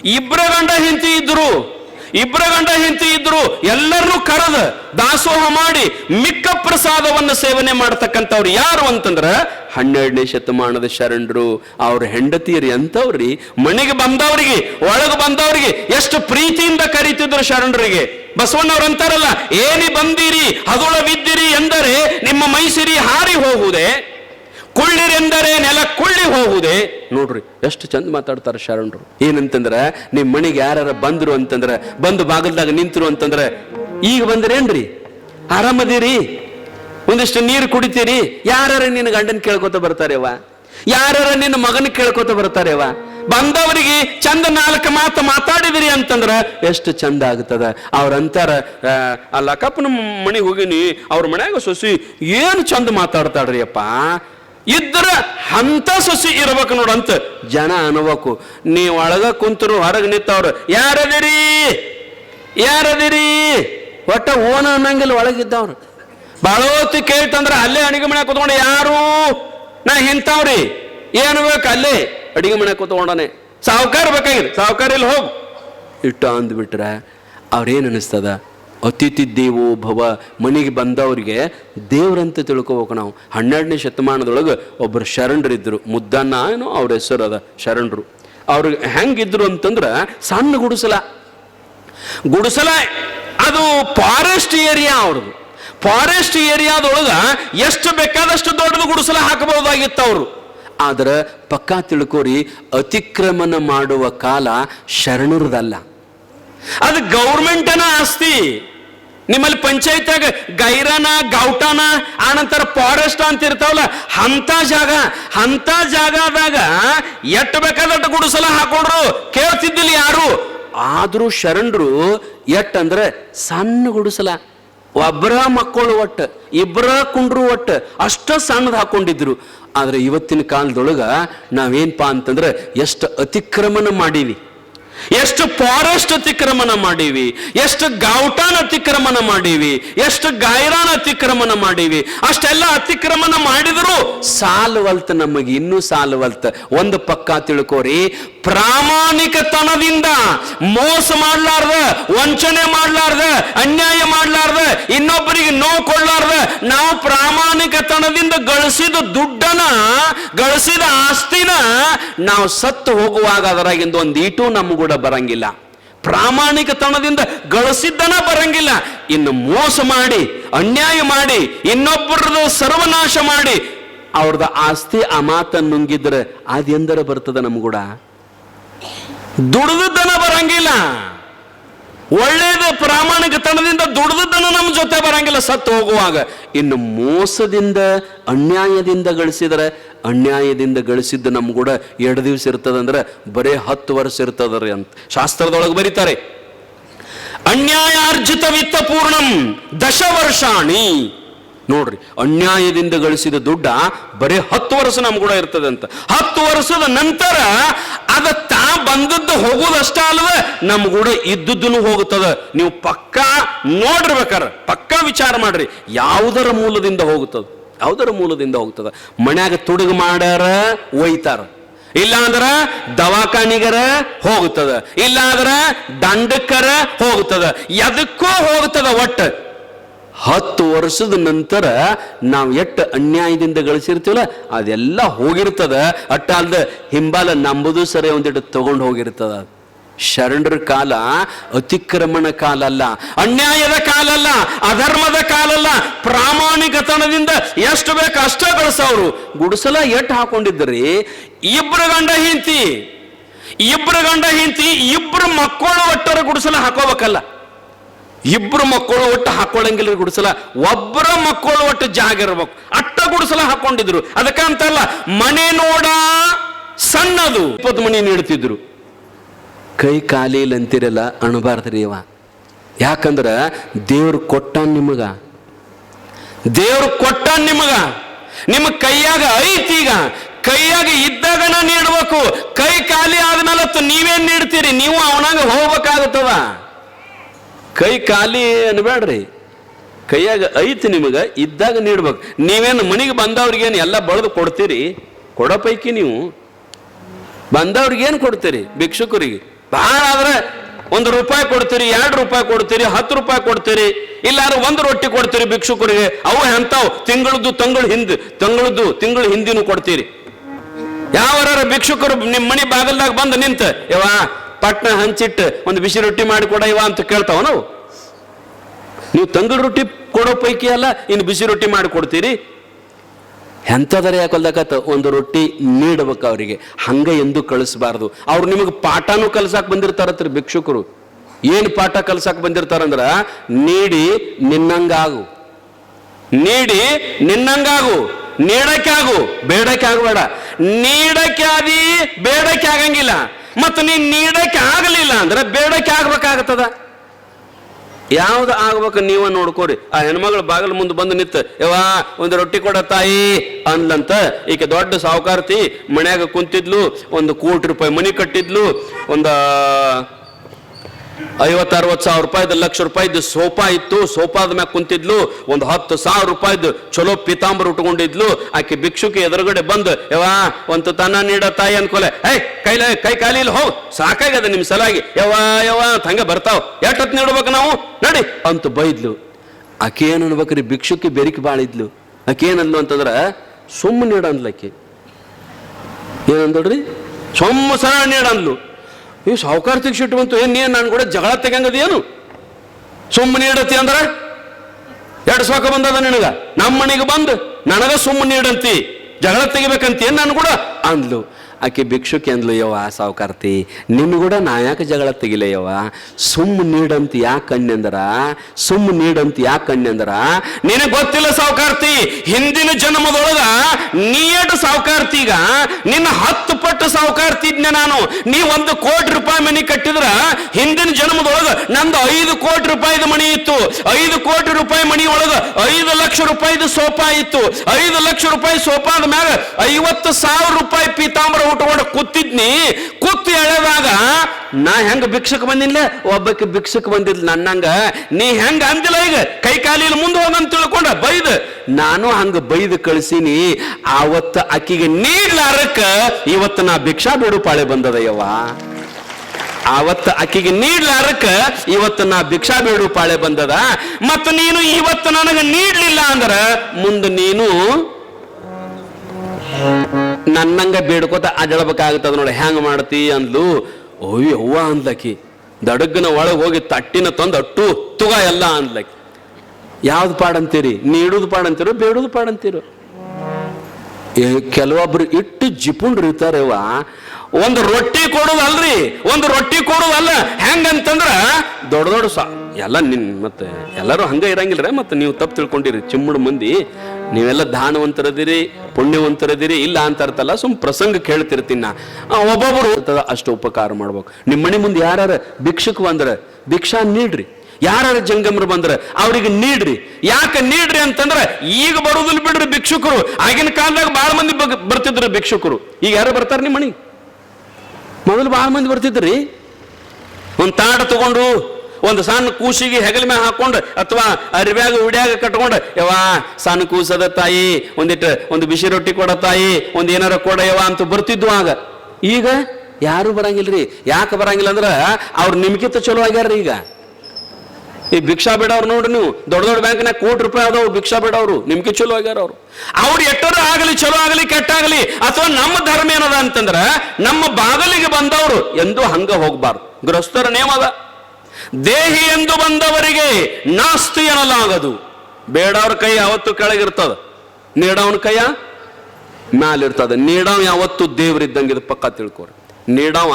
ಇಬ್ಬರ ಗಂಡ ಹೆಂಡತಿ ಇದ್ರು ಇಬ್ಬರ ಗಂಡ ಹೆಂಡತಿ ಇದ್ರು, ಎಲ್ಲರನ್ನೂ ಕರೆದ ದಾಸೋಹ ಮಾಡಿ ಮಿಕ್ಕ ಪ್ರಸಾದವನ್ನು ಸೇವನೆ ಮಾಡ್ತಕ್ಕಂಥವ್ರು ಯಾರು ಅಂತಂದ್ರ ಹನ್ನೆರಡನೇ ಶತಮಾನದ ಶರಣರು. ಅವ್ರ ಹೆಂಡತಿಯರಿ ಅಂತವ್ರಿ ಮನೆಗೆ ಬಂದವರಿಗೆ, ಒಳಗೆ ಬಂದವರಿಗೆ ಎಷ್ಟು ಪ್ರೀತಿಯಿಂದ ಕರೀತಿದ್ರು ಶರಣರಿಗೆ. ಬಸವಣ್ಣವ್ರು ಅಂತಾರಲ್ಲ ಏನಿ ಬಂದಿರಿ, ಹದುಳ ಬಿದ್ದಿರಿ ಎಂದರೆ ನಿಮ್ಮ ಮೈಸಿರಿ ಹಾರಿ ಹೋಗುವುದೇ ಕುಳ್ಳಿರೆಂದರೆ ನೆಲ ಕುಳ್ಳಿ ಹೋಗುವುದೇ? ನೋಡ್ರಿ ಎಷ್ಟು ಚಂದ ಮಾತಾಡ್ತಾರೆ ಶರಣರು. ಏನಂತಂದ್ರೆ ನಿಮ್ ಮನೆಗೆ ಯಾರ ಬಂದ್ರು ಅಂತಂದ್ರೆ ಬಂದು ಬಾಗಲ್ದಾಗ ನಿಂತರು ಅಂತಂದ್ರೆ ಈಗ ಬಂದ್ರೇನ್ರಿ? ಆರಾಮದಿರಿ? ಒಂದಿಷ್ಟು ನೀರು ಕುಡಿತೀರಿ? ಯಾರ ನಿನ್ನ ಗಂಡನ ಕೇಳ್ಕೊತ ಬರ್ತಾರೇವ ಯಾರ ನಿನ್ನ ಮಗನ ಕೇಳ್ಕೊತ ಬರ್ತಾರೇವ ಬಂದವರಿಗೆ ಚಂದ ನಾಲ್ಕು ಮಾತು ಮಾತಾಡಿದಿರಿ ಅಂತಂದ್ರ ಎಷ್ಟು ಚಂದ ಆಗ್ತದ. ಅವ್ರಂತಾರ ಆ, ಅಲ್ಲ ಕಪ್ಪನ ಮನೆಗೆ ಹೋಗಿನಿ ಅವ್ರ ಮನ್ಯಾಗ ಸೊಸಿ ಏನು ಚಂದ ಮಾತಾಡ್ತಾಳ್ರಿ ಅಪ್ಪ ಇದ್ರ ಅಂತ ಸೊಸಿ ಇರ್ಬೇಕು ನೋಡಂತ ಜನ ಅನ್ಬೇಕು. ನೀ ಒಳಗ ಕುಂತರು ಹೊರಗೆ ನಿಂತವ್ರು, ಯಾರದಿರಿ? ಯಾರದಿರಿ? ಒಟ್ಟ ಓನ ಅನ್ನಂಗಿಲ್ಲ ಒಳಗಿದ್ದವ್ರು. ಹೊತ್ತು ಕೇಳ್ತಂದ್ರೆ ಅಲ್ಲೇ ಅಡಿಗೆ ಮನೆ ಕುತ್ಕೊಂಡು, ಯಾರು? ನಾ ಹಿಂತಾವ್ರಿ. ಏನು ಬೇಕು ಅಲ್ಲೇ ಅಡಿಗೆ ಮನೆ ಕುತ್ಕೊಂಡನೆ. ಸಾವುಕಾರ ಬೇಕಾಗಿದೆ, ಸಾವುಕಾರ ಇಲ್ಲಿ ಹೋಗು. ಇಟ್ಟು ಅಂದ್ಬಿಟ್ರೆ ಅವ್ರೇನು ಅನಿಸ್ತದ? ಅತಿಥಿ ದೇವೋ ಭವ ಮನೆಗೆ ಬಂದವರಿಗೆ ದೇವ್ರಂತ ತಿಳ್ಕೊಬೇಕು ನಾವು. ಹನ್ನೆರಡನೇ ಶತಮಾನದೊಳಗೆ ಒಬ್ಬರು ಶರಣರಿದ್ದರು ಮುದ್ದನ್ನ ಏನೋ ಅವ್ರ ಹೆಸರು ಅದ, ಶರಣರು. ಅವ್ರಿಗೆ ಹೆಂಗಿದ್ರು ಅಂತಂದ್ರೆ ಸಣ್ಣ ಗುಡಿಸಲ. ಗುಡಿಸಲ ಅದು ಫಾರೆಸ್ಟ್ ಏರಿಯಾ ಅವ್ರದ್ದು. ಫಾರೆಸ್ಟ್ ಏರಿಯಾದೊಳಗೆ ಎಷ್ಟು ಬೇಕಾದಷ್ಟು ದೊಡ್ಡದು ಗುಡಿಸಲ ಹಾಕಬಹುದಾಗಿತ್ತು ಅವರು. ಆದ್ರೆ ಪಕ್ಕಾ ತಿಳ್ಕೋರಿ, ಅತಿಕ್ರಮಣ ಮಾಡುವ ಕಾಲ ಶರಣರದಲ್ಲ. ಅದು ಗೌರ್ಮೆಂಟನ ಆಸ್ತಿ. ನಿಮ್ಮಲ್ಲಿ ಪಂಚಾಯತ್ಯಾಗ ಗೈರನ, ಗೌಟನ, ಆನಂತರ ಫಾರೆಸ್ಟ್ ಅಂತ ಇರ್ತಾವಲ್ಲ ಅಂತ ಜಾಗ ಅಂತ ಜಾಗದಾಗ ಎಟ್ಟು ಬೇಕಾದಟ್ಟು ಗುಡಿಸಲ ಹಾಕೊಂಡ್ರು, ಕೇಳ್ತಿದ್ದಿಲ್ಲ ಯಾರು? ಆದ್ರೂ ಶರಣರು ಎಟ್ ಅಂದ್ರೆ ಸಣ್ಣ ಗುಡಿಸಲ ಒಬ್ಬರ ಮಕ್ಕಳು ಒಟ್ಟು ಇಬ್ಬರ ಕುಂಡ್ರು ಒಟ್ಟು, ಅಷ್ಟ ಸಣ್ಣದ ಹಾಕೊಂಡಿದ್ರು. ಆದ್ರೆ ಇವತ್ತಿನ ಕಾಲದೊಳಗ ನಾವೇನ್ಪಾ ಅಂತಂದ್ರೆ ಎಷ್ಟು ಅತಿಕ್ರಮಣ ಮಾಡೀವಿ. ಎಷ್ಟು ಫಾರೆಸ್ಟ್ ಅತಿಕ್ರಮಣ ಮಾಡೀವಿ, ಎಷ್ಟು ಗೌಟಾನ್ ಅತಿಕ್ರಮಣ ಮಾಡೀವಿ, ಎಷ್ಟು ಗಾಯರಾನ್ ಅತಿಕ್ರಮಣ ಮಾಡೀವಿ, ಅಷ್ಟೆಲ್ಲ ಅತಿಕ್ರಮಣ ಮಾಡಿದ್ರು ಸಾಲುವಲ್ತ ನಮಗೆ ಇನ್ನೂ ಸಾಲುವಲ್ತ. ಒಂದು ಪಕ್ಕ ತಿಳ್ಕೋರಿ ಪ್ರಾಮಾಣಿಕತನದಿಂದ ಮೋಸ ಮಾಡ್ಲಾರ್ದ, ವಂಚನೆ ಮಾಡ್ಲಾರ್ದ, ಅನ್ಯಾಯ ಮಾಡ್ಲಾರ್ದ, ಇನ್ನೊಬ್ಬರಿಗೆ ನೋವು ಕೊಡ್ಲಾರ್ದ, ನಾವು ಪ್ರಾಮಾಣಿಕತನದಿಂದ ಗಳಿಸಿದ ದುಡ್ಡನ ಗಳಿಸಿದ ಆಸ್ತಿನ ನಾವು ಸತ್ತು ಹೋಗುವಾಗ ಅದರಾಗಿಂದ ಒಂದು ಈಟು ನಮ್ಮ ಕೂಡ ಬರಂಗಿಲ್ಲ. ಪ್ರಾಮಾಣಿಕತನದಿಂದ ಗಳಿಸಿದ್ದನ ಬರಂಗಿಲ್ಲ. ಇನ್ನು ಮೋಸ ಮಾಡಿ, ಅನ್ಯಾಯ ಮಾಡಿ, ಇನ್ನೊಬ್ಬರದು ಸರ್ವನಾಶ ಮಾಡಿ, ಅವ್ರದ್ದು ಆಸ್ತಿ ಆ ಮಾತನ್ನು ನುಂಗಿದ್ರೆ ಅದೆಂದರ ಬರ್ತದ ನಮ್ಗೂಡ? ದುಡಿದದ್ದನ ಬರಂಗಿಲ್ಲ. ಒಳ್ಳೇದು ಪ್ರಾಮಾಣಿಕತನದಿಂದ ದುಡಿದುದನ ನಮ್ಮ ಜೊತೆ ಬರಂಗಿಲ್ಲ. ಸತ್ತು ಹೋಗುವಾಗ ಇನ್ನು ಮೋಸದಿಂದ, ಅನ್ಯಾಯದಿಂದ ಗಳಿಸಿದರೆ, ಅನ್ಯಾಯದಿಂದ ಗಳಿಸಿದ್ದು ನಮ್ಮ ಕೂಡ ಎರಡು ದಿವಸ ಇರ್ತದಂದ್ರೆ ಬರೇ ಹತ್ತು ವರ್ಷ ಇರ್ತದ್ರಿ ಅಂತ ಶಾಸ್ತ್ರದೊಳಗೆ ಬರೀತಾರೆ. ಅನ್ಯಾಯಾರ್ಜಿತ ವಿತ್ತ ಪೂರ್ಣಂ ದಶ ವರ್ಷಾಣಿ ನೋಡ್ರಿ, ಅನ್ಯಾಯದಿಂದ ಗಳಿಸಿದ ದುಡ್ಡ ಬರೀ ಹತ್ತು ವರ್ಷ ನಮ್ ಕೂಡ ಇರ್ತದೆ ಅಂತ ಹತ್ತು ವರ್ಷದ ನಂತರ ಅದ ತಾ ಬಂದದ್ದು ಹೋಗುದಷ್ಟ ಅಲ್ವ, ನಮ್ ಕೂಡ ಇದ್ದದ್ದು ಹೋಗುತ್ತದ. ನೀವು ಪಕ್ಕಾ ನೋಡಿರ್ಬೇಕಾರ ಪಕ್ಕಾ ವಿಚಾರ ಮಾಡ್ರಿ, ಯಾವುದರ ಮೂಲದಿಂದ ಹೋಗುತ್ತದೆ? ಯಾವುದರ ಮೂಲದಿಂದ ಹೋಗ್ತದ ಮನ್ಯಾಗ ತುಡುಗು ಮಾಡ್ಯಾರ, ಒಯ್ತಾರ. ಇಲ್ಲಾಂದ್ರ ದವಾಖಾನಿಗರ ಹೋಗುತ್ತದ. ಇಲ್ಲಾಂದ್ರ ದಂಡಕ್ಕರ ಹೋಗುತ್ತದ. ಎದಕ್ಕೂ ಹೋಗುತ್ತದ ಒಟ್ಟ. ಹತ್ತು ವರ್ಷದ ನಂತರ ನಾವು ಎಷ್ಟು ಅನ್ಯಾಯದಿಂದ ಗಳಿಸಿರ್ತೀವಲ್ಲ, ಅದೆಲ್ಲ ಹೋಗಿರ್ತದ. ಅಟ್ಟ ಅಲ್ದ ಹಿಂಬಾಲ ನಂಬುದು ಸರಿ ಒಂದಿಟ್ಟು ತಗೊಂಡು ಹೋಗಿರ್ತದ. ಶರಣರ ಕಾಲ ಅತಿಕ್ರಮಣ ಕಾಲ ಅಲ್ಲ, ಅನ್ಯಾಯದ ಕಾಲ ಅಲ್ಲ, ಅಧರ್ಮದ ಕಾಲ ಅಲ್ಲ, ಪ್ರಾಮಾಣಿಕತನದಿಂದ ಎಷ್ಟು ಬೇಕು ಅಷ್ಟೇ ಗಳಿಸೋರು. ಗುಡಿಸಲ ಎಟ್ಟು ಹಾಕೊಂಡಿದ್ರಿ ಇಬ್ರು ಗಂಡ ಹಿಂತಿ ಇಬ್ರು ಗಂಡ ಹಿಂತಿ ಇಬ್ರು ಮಕ್ಕಳು ಒಟ್ಟರ ಗುಡಿಸಲ ಹಾಕೋಬೇಕಲ್ಲ. ಇಬ್ರು ಮಕ್ಕಳು ಒಟ್ಟು ಹಾಕೊಳ್ಳಂಗಿಲ್ಲ ಗುಡಿಸಲ. ಒಬ್ಬರ ಮಕ್ಕಳು ಒಟ್ಟು ಜಾಗ ಇರ್ಬೇಕು. ಅಟ್ಟ ಗುಡಿಸಲ ಹಾಕೊಂಡಿದ್ರು. ಅದಕ್ಕಂತಲ್ಲ ಮನೆ ನೋಡ ಸಣ್ಣದು. ಇಪ್ಪತ್ತು ಮನೆ ನೀಡ್ತಿದ್ರು. ಕೈ ಕಾಲಿಲ್ ಅಂತಿರಲ್ಲ ಅಣಬಾರ್ದ್ರಿ ಇವ ಯಾಕಂದ್ರ ದೇವ್ರು ಕೊಟ್ಟ ನಿಮಗ. ದೇವ್ರು ಕೊಟ್ಟ ನಿಮಗ. ನಿಮ್ಮ ಕೈಯಾಗ ಐತಿ ಈಗ. ಕೈಯಾಗ ಇದ್ದಾಗನ ನೀಡ್ಬೇಕು. ಕೈ ಖಾಲಿ ಆದ್ಮೇಲೆ ನೀವೇನ್ ನೀಡ್ತೀರಿ. ನೀವು ಅವನಾಗ ಹೋಗ್ಬೇಕಾಗುತ್ತವ. ಕೈ ಖಾಲಿ ಅನ್ಬೇಡ್ರಿ ಕೈಯಾಗ ಐತಿ ನಿಮಗೆ, ಇದ್ದಾಗ ನೀಡ್ಬೇಕು. ನೀವೇನು ಮನೆಗೆ ಬಂದವ್ರಿಗೇನು ಎಲ್ಲ ಬಳ್ದು ಕೊಡ್ತೀರಿ? ಕೊಡೋ ಪೈಕಿ ನೀವು. ಬಂದವ್ರಿಗೇನು ಕೊಡ್ತೀರಿ ಭಿಕ್ಷುಕರಿಗೆ? ಭಾಳ ಆದ್ರೆ ಒಂದು ರೂಪಾಯಿ ಕೊಡ್ತೀರಿ, ಎರಡು ರೂಪಾಯಿ ಕೊಡ್ತೀರಿ, ಹತ್ತು ರೂಪಾಯಿ ಕೊಡ್ತೀರಿ, ಇಲ್ಲಾರು ಒಂದು ರೊಟ್ಟಿ ಕೊಡ್ತೀರಿ ಭಿಕ್ಷುಕರಿಗೆ. ಅವು ಎಂತಾವ್ ತಿಂಗಳದ್ದು ತಿಂಗಳು ಹಿಂದ್, ತಂಗಳದ್ದು ತಿಂಗಳು ಹಿಂದಿನೂ ಕೊಡ್ತೀರಿ. ಯಾವರ ಭಿಕ್ಷುಕರು ನಿಮ್ಮ ಮನೆ ಬಾಗಲ್ದಾಗ ಬಂದು ನಿಂತ ಯವ ಪಟ್ನ ಹಂಚಿಟ್ಟು ಒಂದು ಬಿಸಿ ರೊಟ್ಟಿ ಮಾಡಿ ಕೊಡ ಇವ ಅಂತ ಕೇಳ್ತಾವ ನಾವು? ನೀವು ತಂಗಳು ರೊಟ್ಟಿ ಕೊಡೋ ಪೈಕಿ ಅಲ್ಲ, ಇನ್ನು ಬಿಸಿ ರೊಟ್ಟಿ ಮಾಡಿ ಕೊಡ್ತೀರಿ? ಎಂಥದರೆ ಯಾಕೊಲ್ದಾಕತ್ತ ಒಂದು ರೊಟ್ಟಿ ನೀಡಬೇಕು ಅವರಿಗೆ. ಹಂಗೆ ಎಂದು ಕಳಿಸಬಾರ್ದು. ಅವ್ರು ನಿಮಗೆ ಪಾಠನೂ ಕಲ್ಸಾಕ್ ಬಂದಿರ್ತಾರತ್ರಿ ಭಿಕ್ಷುಕರು. ಏನು ಪಾಠ ಕಲ್ಸಾಕ್ ಬಂದಿರ್ತಾರಂದ್ರ, ನೀಡಿ ನಿನ್ನಂಗಾಗು. ನೀಡಿ ನಿನ್ನಂಗಾಗು. ನೀಡಕ್ಕೆ ಆಗು ಬೇಡಕ್ಕೆ ಆಗಬೇಡ ನೀಡಕ್ಕೆ ಆದಿ ಬೇಡಕ್ಕೆ ಆಗಂಗಿಲ್ಲ ಮತ್ತು ನೀನು ನೀಡಕ್ಕೆ ಆಗಲಿಲ್ಲ ಅಂದ್ರೆ ಬೇಡಕ್ಕೆ ಆಗ್ಬೇಕಾಗತ್ತದ? ಯಾವ್ದು ಆಗ್ಬೇಕು ನೀವ ನೋಡ್ಕೋರಿ. ಆ ಹೆಣ್ಮಗಳು ಬಾಗಿಲ ಮುಂದೆ ಬಂದು ನಿಂತ, ಯವ್ವಾ, ಒಂದು ರೊಟ್ಟಿ ಕೊಡ ತಾಯಿ ಅಂದ್ಲಂತ ಈಕೆ ದೊಡ್ಡ ಸಾವುಕಾರ್ತಿ ಮನ್ಯಾಗ ಕುಂತಿದ್ಲು, ಒಂದು ಕೋಟಿ ರೂಪಾಯಿ ಮನಿ ಕಟ್ಟಿದ್ಲು, ಒಂದು ಐವತ್ತು ಅರವತ್ತು ಸಾವಿರ ರೂಪಾಯಿದ, ಲಕ್ಷ ರೂಪಾಯಿದು ಸೋಫಾ ಇತ್ತು. ಸೋಫಾದ ಮ್ಯಾಗ ಕುಂತಿದ್ಲು, ಒಂದು ಹತ್ತು ಸಾವಿರ ರೂಪಾಯಿದು ಚಲೋ ಪೀತಾಂಬರ ಉಟ್ಕೊಂಡಿದ್ಲು. ಆಕೆ ಭಿಕ್ಷುಕಿ ಎದುರುಗಡೆ ಬಂದು, ಯವ್ವಾ, ಒಂದು ತನ್ನ ನೀಡ ತಾಯಿ ಅನ್ಕೊಲೆ ಹೇ ಕೈಲ, ಕೈ ಕಾಲಿ ಇಲ್ಲ, ಹೋಗ್, ಸಾಕಾಗ್ಯದ ನಿಮ್ ಸಲಾಗಿ ಯವಾ ಯವಾ ಅಂತ ಹಂಗೆ ಬರ್ತಾವ್. ಎಷ್ಟೊತ್ತು ನೀಡ್ಬೇಕು ನಾವು? ನಡಿ, ಅಂತ ಬೈದ್ಲು. ಆಕೆ ಏನು ಅನ್ಬೇಕ್ರಿ, ಭಿಕ್ಷುಕಿ ಬೆರಿಕೆ ಬಾಳಿದ್ಲು. ಆಕೆ ಏನಂದ್ಲು ಅಂತಂದ್ರ ಸುಮ್ಮ ನೀಡ ಏನಂದ್ರಿ ಏನಂದಳ್ರಿ ಸೊಮ್ಮ ನೀಡ ನೀಡಂದ್ಲು ಈ ಸಾಹುಕಾರ ಸಿಟ್ಟು ಬಂತು. ಏನು ನೀನು ನಾನು ಕೂಡ ಜಗಳ ತೆಗಂಗದ ಏನು ಸುಮ್ಮನೆ ಇಡತಿ ಅಂದ್ರೆ? ಎರಡು ಸಾಕ ಬಂದದ ನಿನಗ? ನಮ್ಮ ಮನೆಗೆ ಬಂದು, ನನಗ ಸುಮ್ಮನೆ ನೀಡಂತಿ ಜಗಳ ತೆಗಿಬೇಕಂತ ಏನು ನಾನು ಕೂಡ? ಅಂದ್ಲು. ಆಕೆ ಭಿಕ್ಷುಕಿ ಅಂದ್ಲು ಯವ್ವ ಸಾವುಕಾರ್ತಿ. ನಿನ್ನ ಕೂಡ ನಾ ಯಾಕೆ ಜಗಳ ತೆಗಿಲೆ ಸುಮ್ಮ ನೀಡಂತ ಯಾಕೆ ಕಣ್ಣೆಂದರ ಸುಮ್ಮ ನೀಡಂತ ಯಾಕೆ ಕಣ್ಣೆಂದರ ನಿನಗೆ ಗೊತ್ತಿಲ್ಲ ಸಾವುಕಾರ್ತಿ, ಹಿಂದಿನ ಜನ್ಮದೊಳಗ ನೀಡ ಸಾವುಕಾರ್ತಿಗ, ನಿನ್ನ ಹತ್ತು ಪಟ್ಟು ಸಾವುಕಾರ್ತಿ ಇದ್ನೆ ನಾನು. ನೀ ಒಂದು ಕೋಟಿ ರೂಪಾಯಿ ಮನಿ ಕಟ್ಟಿದ್ರ, ಹಿಂದಿನ ಜನ್ಮದೊಳಗ ನಂದು ಐದು ಕೋಟಿ ರೂಪಾಯಿದ ಮಣಿ ಇತ್ತು. ಐದು ಕೋಟಿ ರೂಪಾಯಿ ಮಣಿ ಒಳಗ ಐದು ಲಕ್ಷ ರೂಪಾಯಿದ ಸೋಫಾ ಇತ್ತು. ಐದು ಲಕ್ಷ ರೂಪಾಯಿ ಸೋಫಾದ ಮ್ಯಾಗ ಐವತ್ತು ಸಾವಿರ ರೂಪಾಯಿ ಪೀತಾಂಬರ ಉಟ್ಕೊಂಡು ಕೂತಿದ್ನಿ, ಕೂತು ಎಳೆದಾಗ ನಾ ಹೆಂಗ ಭಿಕ್ಷಕ್ ಬಂದಿಲ್ಲ ಒಬ್ಬಕ್ಕೆ ಭಿಕ್ಷಕ್ ಬಂದಿದ್ಲು ನನ್ನಂಗ. ನೀ ಹೆಂಗ ಅಂದಿಲ್ಲ ಈಗ? ಕೈ ಕಾಲಿಲ್ ಮುಂದೆ ಹೋಗಂತ ತಿಳ್ಕೊಂಡ, ಬೈದ್. ನಾನು ಹಂಗ ಬೈದ್ ಕಳಿಸಿನಿ. ಆವತ್ತು ಅಕ್ಕಿಗೆ ನೀಡ್ಲಾರಕ್ಕ, ಇವತ್ತು ನಾ ಭಿಕ್ಷಾ ಬೇಡು ಪಾಳೆ ಬಂದದ ಆವತ್ತು ಆಕಿಗೆ ನೀಡ್ಲಾರಕ್ಕ, ಇವತ್ತು ನಾ ಭಿಕ್ಷಾ ಬೇಡು ಪಾಳೆ ಬಂದದ. ಮತ್ತು ನೀನು ಇವತ್ತು ನನಗೆ ನೀಡ್ಲಿಲ್ಲ ಅಂದ್ರ, ಮುಂದೆ ನೀನು ನನ್ನಂಗ ಬೇಡ್ಕೋತ ಅಜಳಬೇಕಾಗುತ್ತದ ನೋಡಿ, ಹ್ಯಾಂಗ ಮಾಡ್ತಿ ಅಂದ್ಲು. ಓಯ್ ಅವ್ವ ಅಂದ್ಲಕ್ಕಿ ದಡಗ್ನ ಒಳಗೆ ಹೋಗಿ ತಟ್ಟಿನ ತಂದು ಅಟ್ಟು ತುಗ ಎಲ್ಲ ಅಂದ್ಲಕ್ಕಿ ಯಾವ್ದು ಪಾಡಂತೀರಿ? ನೀಡುದು ಪಾಡಂತೀರೋ, ಬೇಡುದು ಪಾಡಂತೀರೋ? ಕೆಲವೊಬ್ರು ಇಟ್ಟು ಜಿಪುಂಡ್ರು ಇರ್ತಾರವ್ವ ಒಂದು ರೊಟ್ಟಿ ಕೊಡೋದಲ್ರಿ, ಒಂದು ರೊಟ್ಟಿ ಕೊಡೋದಲ್ಲ, ಹೆಂಗಂತಂದ್ರ ದೊಡ್ಡ ದೊಡ್ಡ ಸಾ ಎಲ್ಲ ನಿನ್ ಮತ್ತೆ ಎಲ್ಲರೂ ಹಂಗ ಇರಂಗಿಲ್ರ, ಮತ್ತೆ ನೀವು ತಪ್ಪು ತಿಳ್ಕೊಂಡಿರಿ, ಚಿಮ್ಮುಡು ಮಂದಿ. ನೀವೆಲ್ಲ ದಾನವಂತರದಿರಿ, ಪುಣ್ಯವಂತರದಿರಿ, ಇಲ್ಲ ಅಂತ ಅರ್ಥಲ್ಲ, ಸುಮ್ ಪ್ರಸಂಗ ಕೇಳ್ತಿರ್ತೀನಿ ನಾ. ಒಬ್ಬೊಬ್ಬರು ಅಷ್ಟು ಉಪಕಾರ ಮಾಡ್ಬೇಕು. ನಿಮ್ಮ ಮನೆ ಮುಂದೆ ಯಾರು ಭಿಕ್ಷುಕ್ ಬಂದ್ರೆ, ಭಿಕ್ಷಾ ನೀಡ್ರಿ. ಯಾರು ಜಂಗಮರು ಬಂದ್ರೆ, ಅವ್ರಿಗೆ ನೀಡ್ರಿ. ಯಾಕೆ ನೀಡ್ರಿ ಅಂತಂದ್ರೆ, ಈಗ ಬರೋದಿಲ್ಲ ಬಿಡ್ರಿ ಭಿಕ್ಷುಕರು. ಆಗಿನ ಕಾಲದಾಗ ಬಹಳ ಮಂದಿ ಬರ್ತಿದ್ರು ಭಿಕ್ಷುಕರು. ಈಗ ಯಾರು ಬರ್ತಾರೆ ನಿಮ್ಮ ಮನೆ ಮೊದಲು ಬಹಳ ಮಂದಿ ಬರ್ತಿದ್ರಿ. ಒಂದು ತಾಡ ತಗೊಂಡು ಒಂದು ಸಣ್ಣ ಕೂಸಿಗೆ ಹೆಗಲ ಮೇಲೆ ಹಾಕೊಂಡು ಅಥವಾ ಅರಿವ್ಯಾಗ ಉಡ್ಯಾಗ ಕಟ್ಕೊಂಡು, ಯವ್ವ ಸಣ್ಣ ಕೂಸದ ತಾಯಿ, ಒಂದಿಟ್ಟು ಒಂದು ಬಿಸಿ ರೊಟ್ಟಿ ಕೊಡ ತಾಯಿ, ಒಂದು ಏನಾರ ಕೊಡ ಯವ ಅಂತ ಬರ್ತಿದ್ವು ಆಗ. ಈಗ ಯಾರು ಬರಂಗಿಲ್ರಿ. ಯಾಕೆ ಬರಂಗಿಲ್ಲ ಅಂದ್ರ ಅವ್ರು ನಿಮ್ಗಿಂತ ಚಲೋ ಆಗ್ಯಾರ್ರಿ ಈಗ. ಈ ಭಿಕ್ಷಾ ಬೇಡವ್ರು ನೋಡ್ರಿ ನೀವು, ದೊಡ್ಡ ದೊಡ್ಡ ಬ್ಯಾಂಕ್ನಾಗ ಕೋಟಿ ರೂಪಾಯಿ ಅದಾವು ಭಿಕ್ಷಾ ಬೇಡವ್ರು ನಿಮ್ಗೆ ಚಲೋ ಆಗ್ಯಾರ ಅವ್ರು. ಅವ್ರು ಎಟ್ಟರ ಆಗಲಿ ಚಲೋ ಆಗಲಿ ಕೆಟ್ಟಾಗಲಿ ಅಥವಾ ನಮ್ಮ ಧರ್ಮ ಏನದ ಅಂತಂದ್ರ ನಮ್ಮ ಬಾಗಲಿಗೆ ಬಂದವರು ಎಂದೂ ಹಂಗ ಹೋಗ್ಬಾರ್ದು. ಗೃಹಸ್ಥರ ನೇಮ ಅದ. ದೇಹಿ ಎಂದು ಬಂದವರಿಗೆ ನಾಸ್ತಿ ಎನ್ನಲಾಗದು ಬೇಡವ್ರ ಕೈ ಯಾವತ್ತು ಕೆಳಗಿರ್ತದ. ನೀಡವನ ಕೈಯ ಮ್ಯಾಲಿರ್ತದ. ನೀಡವ್ ಯಾವತ್ತು ದೇವ್ರಿದ್ದಂಗೆ ಇದು ಪಕ್ಕ ತಿಳ್ಕೊರಿ. ನೀಡವ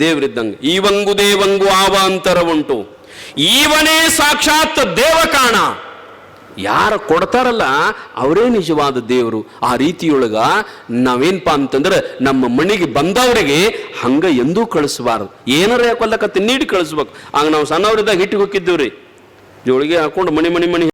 ದೇವ್ರಿದ್ದಂಗೆ. ಈವಂಗು ದೇವಂಗು ಆವ ಅಂತರ ಉಂಟು. ಈವನೇ ಸಾಕ್ಷಾತ್ ದೇವ ಕಾಣ ಯಾರು ಕೊಡ್ತಾರಲ್ಲ, ಅವರೇ ನಿಜವಾದ ದೇವರು. ಆ ರೀತಿಯೊಳಗ ನಾವೇನಪ್ಪ ಅಂತಂದ್ರೆ ನಮ್ಮ ಮನೆಗೆ ಬಂದವರಿಗೆ ಹಂಗ ಎಂದೂ ಕಳಿಸಬಾರದು. ಏನಾರ ಯಾಕೊಲ್ಲಕತ್ತೆ ನೀಡಿ ಕಳಿಸ್ಬೇಕು. ಆಗ ನಾವು ಸಣ್ಣವರಿದ್ದಾಗ ಹಿಟ್ಟಿಗೆ ಹೋಗಿದ್ದೀವ್ರಿ ಜೋಳಿಗೆ ಹಾಕೊಂಡು ಮಣಿ ಮಣಿ ಮನಿ